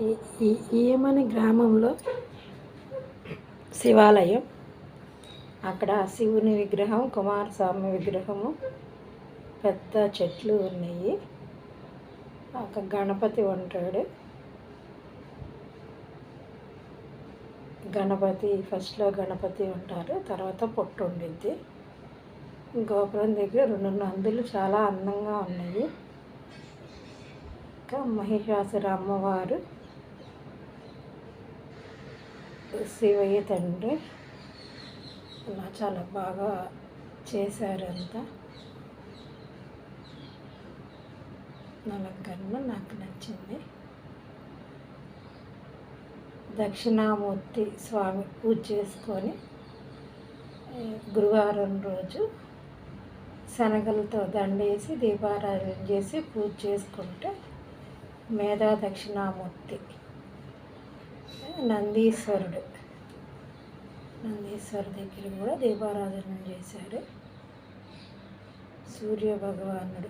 ఈ ఈయమని గ్రామంలో శివాలయం. అక్కడ శివుని విగ్రహం కుమారస్వామి విగ్రహము పెద్ద చెట్లు ఉన్నాయి. ఒక గణపతి ఉంటాడు. గణపతి ఫస్ట్లో గణపతి ఉంటారు. తర్వాత పొట్టు ఉండిద్ది. గోపురం దగ్గర రెండు నందులు చాలా అందంగా ఉన్నాయి. ఇంకా మహిషాసుర అమ్మవారు శివయ్య తండ్రి. అలా చాలా బాగా చేశారంతా. నలంకరణ నాకు నచ్చింది. దక్షిణామూర్తి స్వామి పూజ చేసుకొని గురువారం రోజు శనగలతో దండేసి దీపారాధన చేసి పూజ చేసుకుంటే మేధా దక్షిణామూర్తి నందీశ్వరుడు నందీశ్వర దగ్గర కూడా దీపారాధన చేశారు సూర్య భగవానుడు